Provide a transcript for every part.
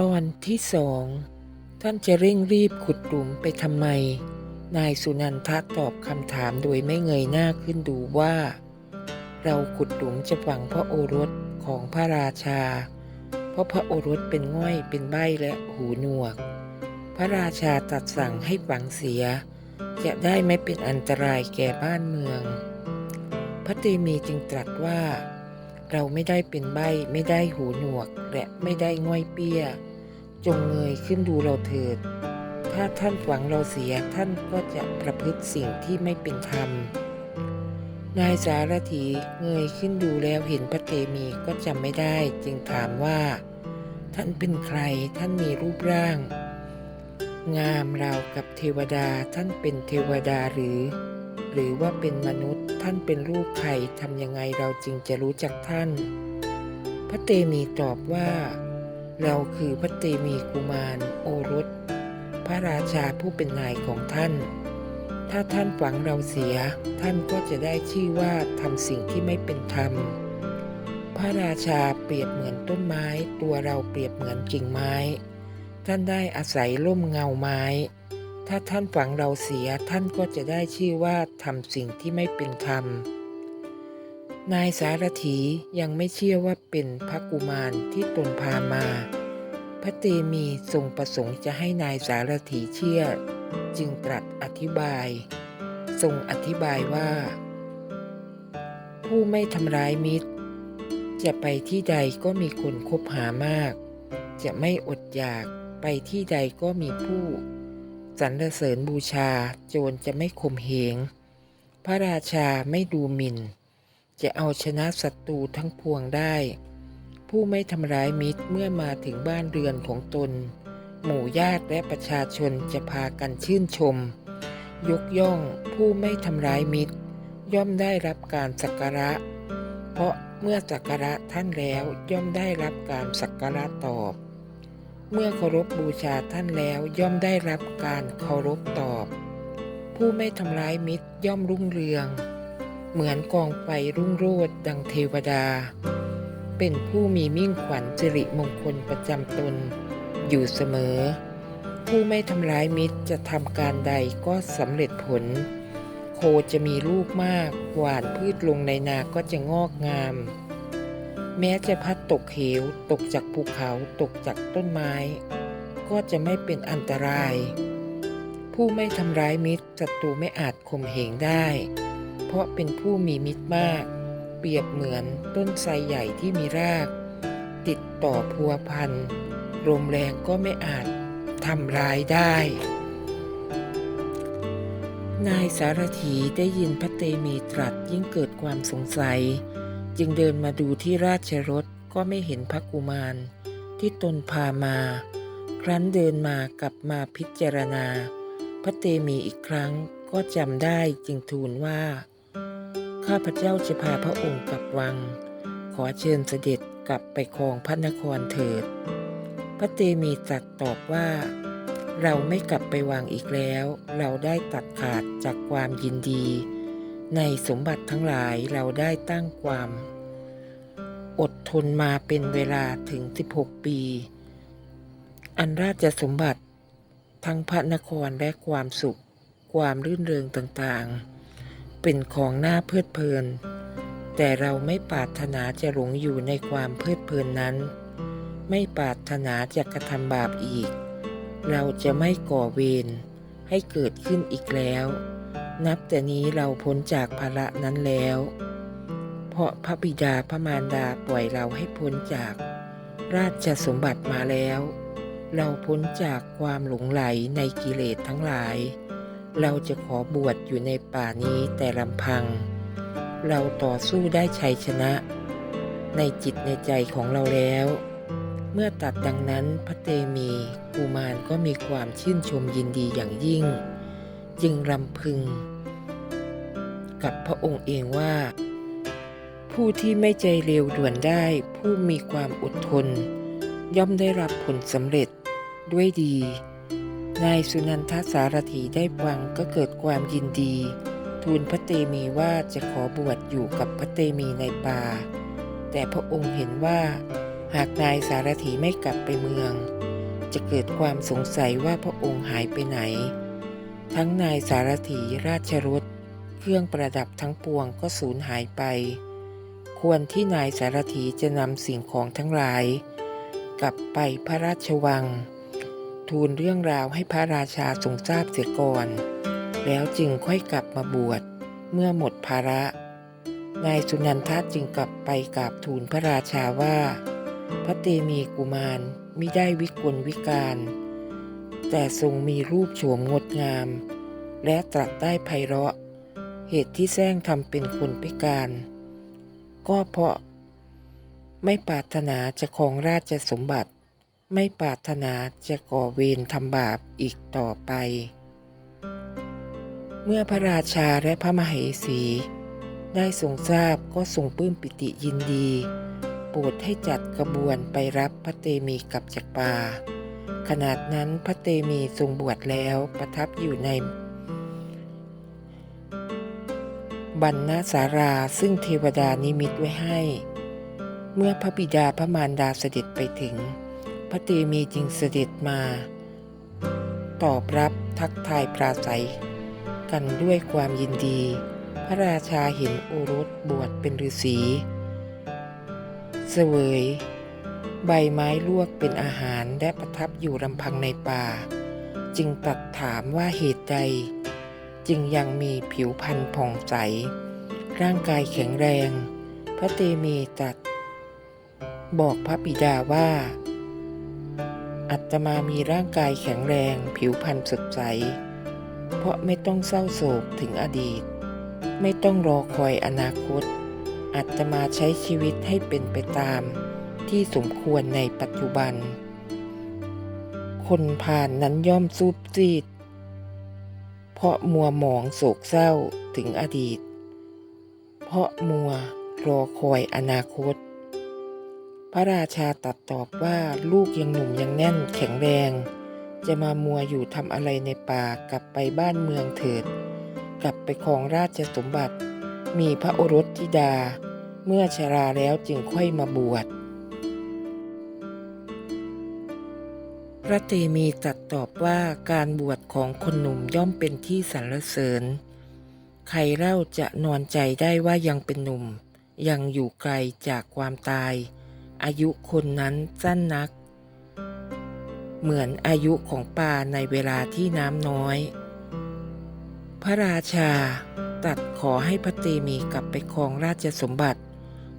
ตอนที่สองท่านจะเร่งรีบขุดหลุมไปทำไม นายสุนันทะตอบคำถามโดยไม่เงยหน้าขึ้นดูว่า เราขุดหลุมจะฝังพระโอรสของพระราชา เพราะพระโอรสเป็นง่อยเป็นใบและหูหนวก พระราชาตัดสั่งให้ฝังเสีย จะได้ไม่เป็นอันตรายแก่บ้านเมือง พระเตมีจึงตรัสว่า เราไม่ได้เป็นใบไม่ได้หูหนวกและไม่ได้ง่อยเปี้ย จงเงยขึ้นดูเราเถิด ถ้าท่านหวังเราเสียท่านก็จะประพฤติสิ่งที่ไม่เป็นธรรม นายสารถีเงยขึ้นดูแล้วเห็นพระเตมีก็จำไม่ได้จึงถามว่า ท่านเป็นใครท่านมีรูปร่าง งามราวกับเทวดาท่านเป็นเทวดาหรือ หรือว่าเป็นมนุษย์ท่านเป็นลูกใครทำยังไงเราจึงจะรู้จักท่าน พระเตมีตอบว่า เราคือพระเตมีกุมารโอรส พระราชาผู้เป็นนายของท่าน ถ้าท่านฝังเราเสีย ท่านก็จะได้ชื่อว่าทำสิ่งที่ไม่เป็นธรรม พระราชาเปรียบเหมือนต้นไม้ ตัวเราเปรียบเหมือนกิ่งไม้ ท่านได้อาศัยร่มเงาไม้ ถ้าท่านฝังเราเสียท่านก็จะได้ชื่อว่าทำสิ่งที่ไม่เป็นธรรม นายสารถียังไม่เชื่อว่าเป็นพระกุมารที่ตนพามา พระเตมีทรงประสงค์จะให้นายสารถีเชื่อ จึงตรัสอธิบาย ทรงอธิบายว่า ผู้ไม่ทำร้ายมิตร จะไปที่ใดก็มีคนคบหามาก จะไม่อดอยากไปที่ใดก็มีผู้สรรเสริญบูชาโจรจะไม่ข่มเหง พระราชาไม่ดูหมิ่น จะเอาชนะศัตรูทั้งพวงได้ ผู้ไม่ทำร้ายมิตรเมื่อมาถึงบ้านเรือนของตน หมู่ญาติและประชาชนจะพากันชื่นชม ยกย่องผู้ไม่ทำร้ายมิตร ย่อมได้รับการสักการะ เพราะเมื่อสักการะท่านแล้วย่อมได้รับการสักการะตอบ เมื่อเคารพบูชาท่านแล้วย่อมได้รับการเคารพตอบ ผู้ไม่ทำร้ายมิตรย่อมรุ่งเรือง เหมือนกองไฟรุ่งโรจน์ดังเทวดา เป็นผู้มีมิ่งขวัญสิริมงคลประจำตน อยู่เสมอ ผู้ไม่ทำร้ายมิตรจะทำการใดก็สำเร็จผล โคจะมีลูกมากหวานพืชลงในนาก็จะงอกงาม แม้จะพัดตกเหว ตกจากภูเขาตกจากต้นไม้ ก็จะไม่เป็นอันตราย ผู้ไม่ทำร้ายมิตรศัตรูไม่อาจข่มเหงได้ เพราะเป็นผู้มีมิตรมาก เปรียบเหมือนต้นไทรใหญ่ที่มีราก ติดต่อพัวพันลมแรงก็ไม่อาจทำร้ายได้ นายสารถีได้ยินพระเตมีตรัสยิ่งเกิดความสงสัย จึงเดินมาดูที่ราชรถก็ไม่เห็นพระกุมาร ที่ตนพามา ครั้นเดินมากลับมาพิจารณา พระเตมีอีกครั้งก็จำได้จึงทูลว่า ข้าพเจ้าจะพาพระองค์กลับวัง ขอเชิญเสด็จกลับไปครองพระนครเถิด พระเตมีตรัสตอบว่า เราไม่กลับไปวังอีกแล้ว เราได้ตัดขาดจากความยินดี ในสมบัติทั้งหลายเราได้ตั้งความ อดทนมาเป็นเวลาถึง 16 ปี อันราชสมบัติ ทั้งพระนครและความสุข ความรื่นเริงต่างๆ เป็นของน่าเพลิดเพลิน แต่เราไม่ปรารถนาจะหลงอยู่ในความเพลิดเพลินนั้น ไม่ปรารถนาจะกระทำบาปอีก เราจะไม่ก่อเวรให้เกิดขึ้นอีกแล้ว นับแต่นี้เราพ้นจากภาระนั้นแล้ว เพราะพระบิดาพระมารดาปล่อยเราให้พ้นจากราชสมบัติมาแล้ว เราพ้นจากความหลงไหลในกิเลสทั้งหลาย เราจะขอบวชอยู่ในป่านี้แต่ลำพัง เราต่อสู้ได้ชัยชนะ ในจิตในใจของเราแล้ว เมื่อตัดดังนั้นพระเตมีกุมารก็มีความชื่นชมยินดีอย่างยิ่ง จึงรำพึง กับพระองค์เองว่า ผู้ที่ไม่ใจเร็วด่วนได้ ผู้มีความอดทน ย่อมได้รับผลสำเร็จด้วยดี นายสุนันทสารถีได้ฟังก็เกิดความยินดี ทูลพระเตมีว่าจะขอบวชอยู่กับพระเตมีในป่า แต่พระองค์เห็นว่า หากนายสารถีไม่กลับไปเมือง จะเกิดความสงสัยว่าพระองค์หายไปไหน ทั้งนายสารถีราชรถเครื่องประดับทั้งปวงก็สูญหายไป ควรที่นายสารถีจะนำสิ่งของทั้งหลาย กลับไปพระราชวัง ทูลเรื่องราวให้พระราชาทรงทราบเสียก่อน แล้วจึงค่อยกลับมาบวชเมื่อหมดภาระ นายสุนันทะจึงกลับไปกราบทูลพระราชาว่า พระเตมีกุมารมิได้วิกลวิการ แต่ทรงมีรูปโฉมงดงาม และตรัสได้ไพเราะ เหตุที่แซงทำเป็นคนพิการ ก็เพราะไม่ปรารถนาจะครองราชสมบัติ ไม่ปรารถนาจะก่อเวรทำบาปอีกต่อไป เมื่อพระราชาและพระมเหสี ได้ทรงทราบก็ทรงปลื้มปิติยินดี โปรดให้จัดกระบวนไปรับพระเตมีกลับจากป่า ขนาดนั้นพระเตมีทรงบวชแล้วประทับอยู่ในบรรณสาราซึ่งเทวดานิมิตไว้ให้ เมื่อพระบิดาพระมารดาเสด็จไปถึง พระเตมีจึงเสด็จมา ตอบรับทักทายปราศัย กันด้วยความยินดี พระราชาเห็นโอรสบวชเป็นฤาษีเสวย ใบไม้ลวกเป็นอาหารและประทับอยู่ลำพังในป่า จึงตรัดถามว่าเหตุใด จึงยังมีผิวพรรณผ่องใส ร่างกายแข็งแรง พระเตมีตรัสบอกพระบิดาว่า อัตมามีร่างกายแข็งแรง ผิวพรรณสดใส เพราะไม่ต้องเศร้าโศกถึงอดีต ไม่ต้องรอคอยอนาคต อัตมาใช้ชีวิตให้เป็นไปตาม ที่สมควรในปัจจุบัน คนผ่านนั้นย่อมซูบซีด เพราะมัวหมองโศกเศร้าถึงอดีต เพราะมัวรอคอยอนาคต ระราชาตัดตอบว่าลูกยังหนุ่มยังแน่นแข็งแรง จะมามัวอยู่ทำอะไรในป่ากลับไปบ้านเมืองเถิด กลับไปครองราชสมบัติ มีพระโอรสธิดา เมื่อชราแล้วจึงค่อยมาบวชพระเตมีตรัสตอบว่าการบวชของคนหนุ่มย่อมเป็นที่สรรเสริญ ใครเล่าจะนอนใจได้ว่ายังเป็นหนุ่ม ยังอยู่ไกลจากความตาย อายุคนนั้นสั้นนัก เหมือนอายุของปลาในเวลาที่น้ำน้อย พระราชาตรัสขอให้พระเตมีกลับไปครองราชสมบัติ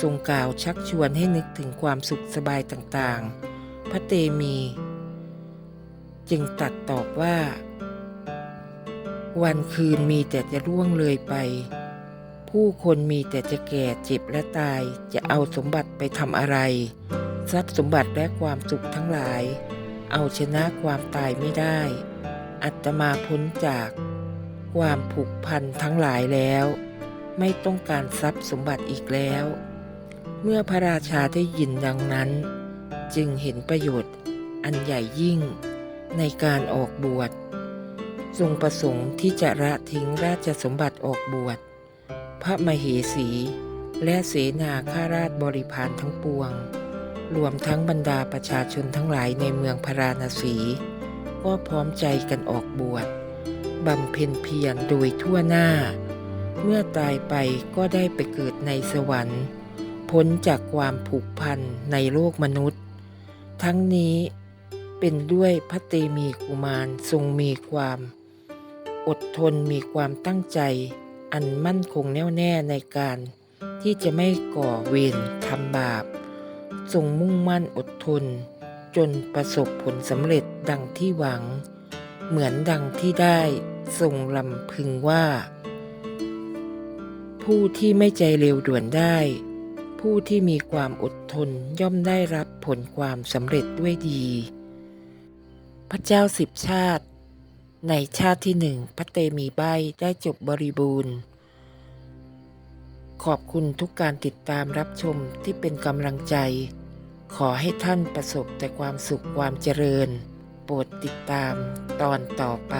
ทรงกล่าวชักชวนให้นึกถึงความสุขสบายต่างๆ พระเตมี จึงตัดตอบว่า วันคืนมีแต่จะล่วงเลยไป ผู้คนมีแต่จะแก่เจ็บและตายจะเอาสมบัติไปทำอะไร ทรัพย์สมบัติและความสุขทั้งหลาย เอาชนะความตายไม่ได้ อัตมาพ้นจาก ความผูกพันทั้งหลายแล้ว ไม่ต้องการทรัพย์สมบัติอีกแล้ว เมื่อพระราชาได้ยินดังนั้น จึงเห็นประโยชน์อันใหญ่ยิ่งในการออกบวชทรงประสงค์ที่จะละทิ้งราชสมบัติออกบวช พระมเหสี และเสนาข้าราชบริพารทั้งปวง รวมทั้งบรรดาประชาชนทั้งหลายในเมืองพาราณสี ก็พร้อมใจกันออกบวชบำเพ็ญเพียรโดยทั่วหน้า เมื่อตายไปก็ได้ไปเกิดในสวรรค์ พ้นจากความผูกพันในโลกมนุษย์ ทั้งนี้เป็นด้วยพระเตมีกุมารทรงมีความ อดทนมีความตั้งใจ อันมั่นคงแน่วแน่ในการที่จะไม่ก่อเวรทำบาป ทรงมุ่งมั่นอดทน จนประสบผลสำเร็จดังที่หวัง เหมือนดังที่ได้ทรงลำพึงว่า ผู้ที่ไม่ใจเร็วด่วนได้ ผู้ที่มีความอดทนย่อมได้รับผลความสำเร็จด้วยดี พระเจ้าสิบชาติ ในชาติที่หนึ่งพระเตมีใบได้จบบริบูรณ์ ขอบคุณทุกการติดตามรับชมที่เป็นกำลังใจ ขอให้ท่านประสบแต่ความสุขความเจริญ โปรดติดตามตอนต่อไป